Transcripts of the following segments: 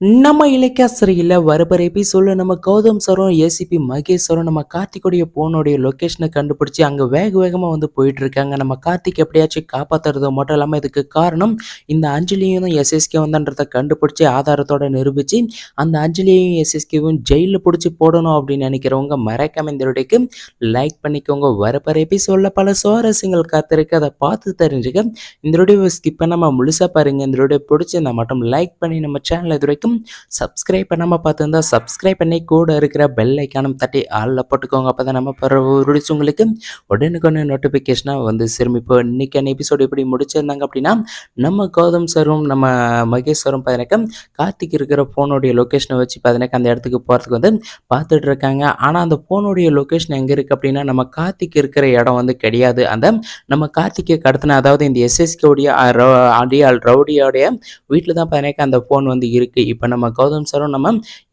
நம்ம இலக்கிய சிறையில் எபிசோடில் நம்ம கௌதம் சரும் ஏசிபி மகேஷ் நம்ம கார்த்திக்குடைய போனுடைய லொக்கேஷனை கண்டுபிடிச்சி அங்கே வேக வேகமாக வந்து போயிட்டு இருக்காங்க நம்ம கார்த்திக் எப்படியாச்சும் காப்பாத்துறது மட்டும் இல்லாமல் இதுக்கு காரணம் இந்த அஞ்சலியும் எஸ்எஸ்கே வந்தன்றதை கண்டுபிடிச்சி ஆதாரத்தோட நிரூபித்து அந்த அஞ்சலியையும் எஸ்எஸ்கேவும் ஜெயிலில் பிடிச்சி போடணும் அப்படின்னு நினைக்கிறவங்க மறக்காம இந்த வீடியோக்கு லைக் பண்ணிக்கோங்க. வரப்போற எபிசோடில் பல சுவாரஸ்யங்கள் காத்திருக்கு. அதை பார்த்து தெரிஞ்சுக்க இந்த வீடியோவை ஸ்கிப் பண்ணாமல் முழுசாக பாருங்கள் இந்த வீடியோ பிடிச்சிருந்தா மட்டும் லைக் பண்ணி நம்ம சேனல் இது வரைக்கும் சப்ஸ்கிரைப் பண்ணாமல் பார்த்துருந்தா சப்ஸ்கிரைப் பண்ணி கூட இருக்கிற பெல் ஐக்கானும் தட்டி ஆளில் போட்டுக்கோங்க. அப்போ தான் நம்ம பிறகு உங்களுக்கு உடனுக்குன்னு நோட்டிஃபிகேஷனாக வந்து சேரும். இப்போ இன்னைக்கான எபிசோடு எப்படி முடிச்சிருந்தாங்க அப்படின்னா நம்ம கௌதம் சரும் நம்ம மகேஷ் சரும் பார்த்தீங்கன்னா கார்த்திக் இருக்கிற ஃபோனுடைய லொக்கேஷனை வச்சு பார்த்தீங்கன்னா அந்த இடத்துக்கு போகிறதுக்கு வந்து பார்த்துட்டு இருக்காங்க. ஆனால் அந்த ஃபோனுடைய லொக்கேஷன் எங்கே இருக்குது அப்படின்னா நம்ம கார்த்திக் இருக்கிற இடம் வந்து கிடையாது. அந்த நம்ம கார்த்திகை கடத்தின அதாவது இந்த எஸ்எஸ்கேவுடைய அடியால் ரவுடியோடைய வீட்டில் தான் பார்த்தீங்கன்னா அந்த ஃபோன் வந்து இருக்குது இப்போ நம்ம கௌதம் சாரும் நம்ம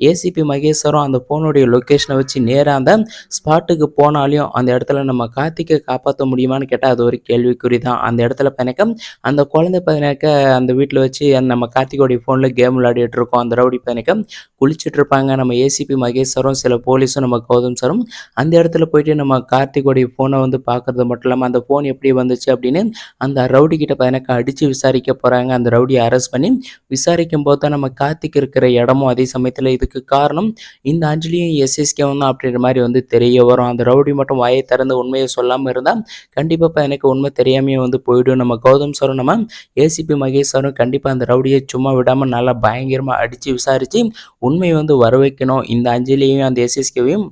ஏசிபி மகேஷ் சாரும் அந்த ஃபோனுடைய லொக்கேஷனை வச்சு நேராக அந்த ஸ்பாட்டுக்கு போனாலையும் அந்த இடத்துல நம்ம கார்த்திகை காப்பாற்ற முடியுமான்னு கேட்டால் அது ஒரு கேள்விக்குறி தான் அந்த இடத்துல பார்த்தீங்கன்னாக்கா அந்த குழந்தை பார்த்தீங்கன்னாக்கா அந்த வீட்டில் வச்சு அந்த நம்ம கார்த்திகோடைய ஃபோனில் கேம் விளையாடிட்டு இருக்கோம். அந்த ரவுடி பார்த்தீங்கன்னாக்கா குளிச்சுட்டு இருப்பாங்க. நம்ம ஏசிபி மகேஷ் சாரும் சில போலீஸும் நம்ம கௌதம் சாரும் அந்த இடத்துல போயிட்டு நம்ம கார்த்திகோடைய ஃபோனை வந்து பார்க்கறது மட்டும் இல்லாமல் அந்த ஃபோன் எப்படி வந்துச்சு அப்படின்னு அந்த ரவுடி கிட்ட பார்த்தீங்கன்னாக்கா அடித்து விசாரிக்க போகிறாங்க அந்த ரவுடியை அரெஸ்ட் பண்ணி விசாரிக்கும் போது தான் நம்ம கார்த்திக் இருக்கிற இடமும் அதே சமயத்தில் இதுக்கு காரணம் இந்த அஞ்சலியும் எஸ்எஸ்கேவும் தான் அப்படின்ற மாதிரி வந்து தெரிய வரும். அந்த ரவுடி மட்டும் வாயை திறந்து உண்மையை சொல்லாமல் இருந்தால் கண்டிப்பாக எனக்கு உண்மை தெரியாமையே வந்து போயிடும். நம்ம கௌதம் சாரும் நம்ம ஏசிபி மகேஷ் சாரும் கண்டிப்பாக அந்த ரவுடியை சும்மா விடாமல் நல்லா பயங்கரமாக அடித்து விசாரித்து உண்மையை வந்து வர வைக்கணும் இந்த அஞ்சலியையும் அந்த எஸ்எஸ்கேவையும்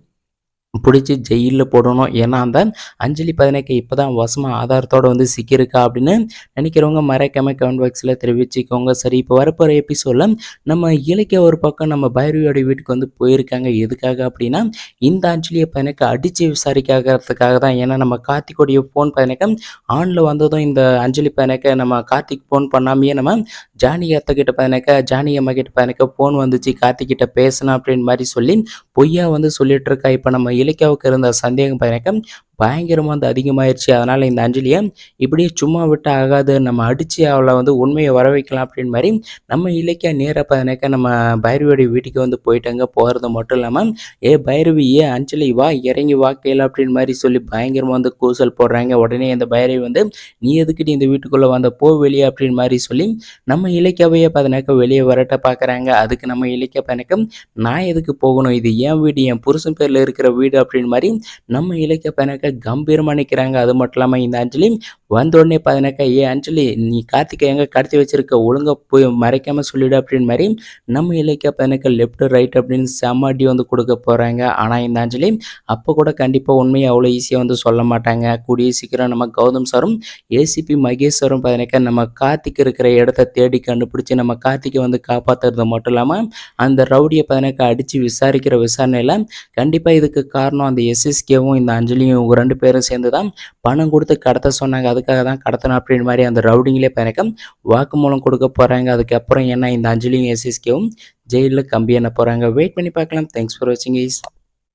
பிடிச்சி ஜெயிலில் போடணும். ஏன்னா அந்த அஞ்சலி பதினைக்கு இப்போ தான் வசமாக ஆதாரத்தோடு வந்து சிக்கியிருக்கா அப்படின்னு நினைக்கிறவங்க மறைக்காம கமெண்ட் பாக்ஸில் தெரிவிச்சுக்கோங்க. சரி இப்போ வரப்போகிற எபிசோடில் நம்ம இலக்கிய ஒரு பக்கம் நம்ம பைரவியோட வீட்டுக்கு வந்து போயிருக்காங்க. எதுக்காக அப்படின்னா இந்த அஞ்சலியை பதினைக்கு அடித்து விசாரிக்காகிறதுக்காக தான். ஏன்னா நம்ம கார்த்திகோடைய ஃபோன் பதினைக்க ஆனில் வந்ததும் இந்த அஞ்சலி பதினைக்க நம்ம கார்த்திக் ஃபோன் பண்ணாமையே நம்ம ஜானி அத்தைக்கிட்ட பதினைக்க ஜானி அம்மா கிட்ட பதினைக்க ஃபோன் வந்துச்சு. கார்த்திகிட்ட பேசணும் அப்படின்னு மாதிரி சொல்லி பொய்யா வந்து சொல்லிட்டு இருக்கா. இப்போ நம்ம இலக்கியாவுக்கு இருந்த சந்தேகம் பதினைக்க பயங்கரமாக வந்து அதிகமாகிடுச்சு அதனால் இந்த அஞ்சலியை இப்படியே சும்மா விட்டு ஆகாது. நம்ம அடித்து அவளை வந்து உண்மையை வர வைக்கலாம் அப்படின்னு மாதிரி நம்ம இலக்கியா நேராக பதினாக்க நம்ம பைரவியோடைய வீட்டுக்கு வந்து போயிட்டாங்க. போகிறது மட்டும் இல்லாமல் ஏ பைரவி ஏ அஞ்சலி வா இறங்கி வா கேளு அப்படின்னு மாதிரி சொல்லி பயங்கரமாக வந்து கூசல் போடுறாங்க. உடனே அந்த பைரவி வந்து நீ எதுக்கிட்டு இந்த வீட்டுக்குள்ளே வந்த? போ வெளியே அப்படின்னு மாதிரி சொல்லி நம்ம இலக்கியாவையே பதினாக்க வெளியே வரட்ட பார்க்குறாங்க அதுக்கு நம்ம இலக்கிய பதினாக்க நான் எதுக்கு போகணும்? இது என் வீடு என் புருஷன் பேரில் இருக்கிற வீடு அப்படின்னு மாதிரி நம்ம இலக்கிய பயணக்க கம்பீரமாக நிற்கிறாங்க அது மட்டும் இல்லாமல் இந்த அஞ்சலி வந்த உடனே பார்த்தீங்கன்னாக்கா ஏ அஞ்சலி நீ கார்த்திகை எங்கே கடத்தி வச்சிருக்க? ஒழுங்காக போய் மறைக்காமல் சொல்லிடு அப்படின்னு மாதிரி நம்ம இலக்கிய பதினக்க லெஃப்ட் ரைட் அப்படின்னு செம்மடி வந்து கொடுக்க போகிறாங்க ஆனால் இந்த அஞ்சலி அப்போ கூட கண்டிப்பாக உண்மையை அவ்வளோ ஈஸியாக வந்து சொல்ல மாட்டாங்க. கூடிய சீக்கிரம் நம்ம கௌதம் சாரும் ஏசிபி மகேஷ் சாரும் பார்த்தீங்கன்னாக்கா நம்ம கார்த்திக் இருக்கிற இடத்த தேடி கண்டுபிடிச்சி நம்ம கார்த்திகை வந்து காப்பாற்றுறது மட்டும் இல்லாமல் அந்த ரவுடியை பார்த்தீங்கன்னாக்கா அடித்து விசாரிக்கிற விசாரணையில் கண்டிப்பாக இதுக்கு காரணம் அந்த எஸ்எஸ்கேவும் இந்த அஞ்சலியும் இவங்க ரெண்டு பேரும் சேர்ந்து தான் பணம் கொடுத்து கடத்த சொன்னாங்க. அதுக்காக தான் கடத்தணும் அப்படின்ற மாதிரி அந்த ரவுடிங்களே எனக்கு வாக்குமூலம் கொடுக்க போகிறாங்க அதுக்கப்புறம் என்ன? இந்த அஞ்சலியும் எஸ்எஸ்கேவும் ஜெயிலில் கம்பி என்ன போகிறாங்க வெயிட் பண்ணி பார்க்கலாம். தேங்க்ஸ் ஃபார் வாட்சிங் இஸ்